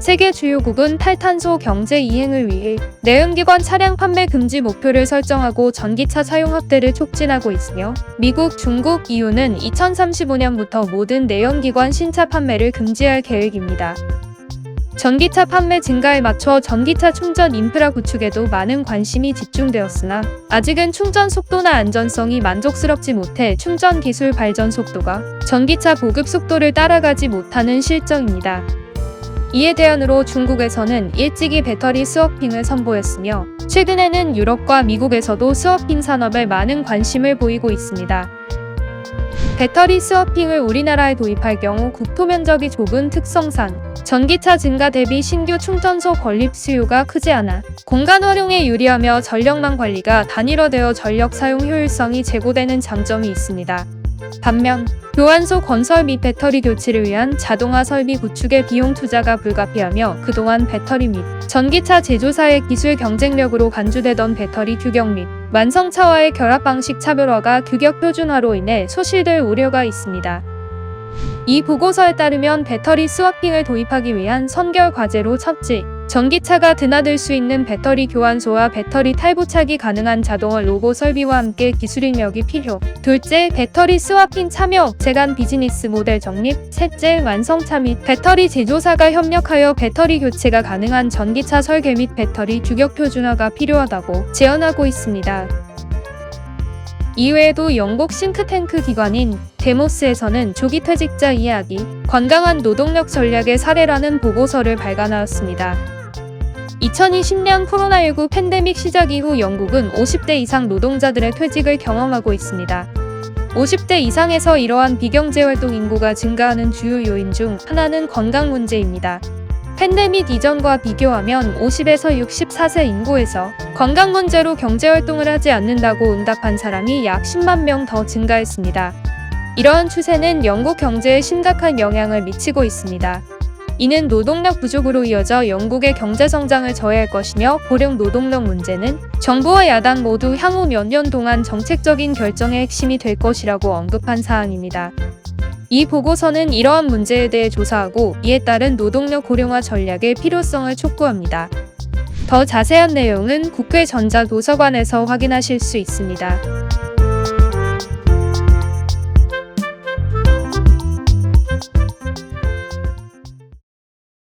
세계 주요국은 탈탄소 경제 이행을 위해 내연기관 차량 판매 금지 목표를 설정하고 전기차 사용 확대를 촉진하고 있으며 미국, 중국, EU는 2035년부터 모든 내연기관 신차 판매를 금지할 계획입니다. 전기차 판매 증가에 맞춰 전기차 충전 인프라 구축에도 많은 관심이 집중되었으나 아직은 충전 속도나 안전성이 만족스럽지 못해 충전 기술 발전 속도가 전기차 보급 속도를 따라가지 못하는 실정입니다. 이에 대안으로 중국에서는 일찍이 배터리 스워핑을 선보였으며 최근에는 유럽과 미국에서도 스워핑 산업에 많은 관심을 보이고 있습니다. 배터리 스워핑을 우리나라에 도입할 경우 국토 면적이 좁은 특성상 전기차 증가 대비 신규 충전소 건립 수요가 크지 않아 공간 활용에 유리하며 전력망 관리가 단일화되어 전력 사용 효율성이 제고되는 장점이 있습니다. 반면 교환소 건설 및 배터리 교체를 위한 자동화 설비 구축의 비용 투자가 불가피하며 그동안 배터리 및 전기차 제조사의 기술 경쟁력으로 간주되던 배터리 규격 및 완성차와의 결합 방식 차별화가 규격 표준화로 인해 소실될 우려가 있습니다. 이 보고서에 따르면 배터리 스와핑을 도입하기 위한 선결 과제로 첫째, 전기차가 드나들 수 있는 배터리 교환소와 배터리 탈부착이 가능한 자동화 로고 설비와 함께 기술 인력이 필요. 둘째, 배터리 스와핑 참여 업체 간 비즈니스 모델 정립. 셋째, 완성차 및 배터리 제조사가 협력하여 배터리 교체가 가능한 전기차 설계 및 배터리 규격 표준화가 필요하다고 제언하고 있습니다. 이외에도 영국 싱크탱크 기관인 데모스에서는 조기 퇴직자 이야기, 건강한 노동력 전략의 사례라는 보고서를 발간하였습니다. 2020년 코로나19 팬데믹 시작 이후 영국은 50대 이상 노동자들의 퇴직을 경험하고 있습니다. 50대 이상에서 이러한 비경제 활동 인구가 증가하는 주요 요인 중 하나는 건강 문제입니다. 팬데믹 이전과 비교하면 50에서 64세 인구에서 건강 문제로 경제 활동을 하지 않는다고 응답한 사람이 약 10만 명 더 증가했습니다. 이러한 추세는 영국 경제에 심각한 영향을 미치고 있습니다. 이는 노동력 부족으로 이어져 영국의 경제 성장을 저해할 것이며 고령 노동력 문제는 정부와 야당 모두 향후 몇 년 동안 정책적인 결정의 핵심이 될 것이라고 언급한 사항입니다. 이 보고서는 이러한 문제에 대해 조사하고 이에 따른 노동력 고령화 전략의 필요성을 촉구합니다. 더 자세한 내용은 국회 전자도서관에서 확인하실 수 있습니다.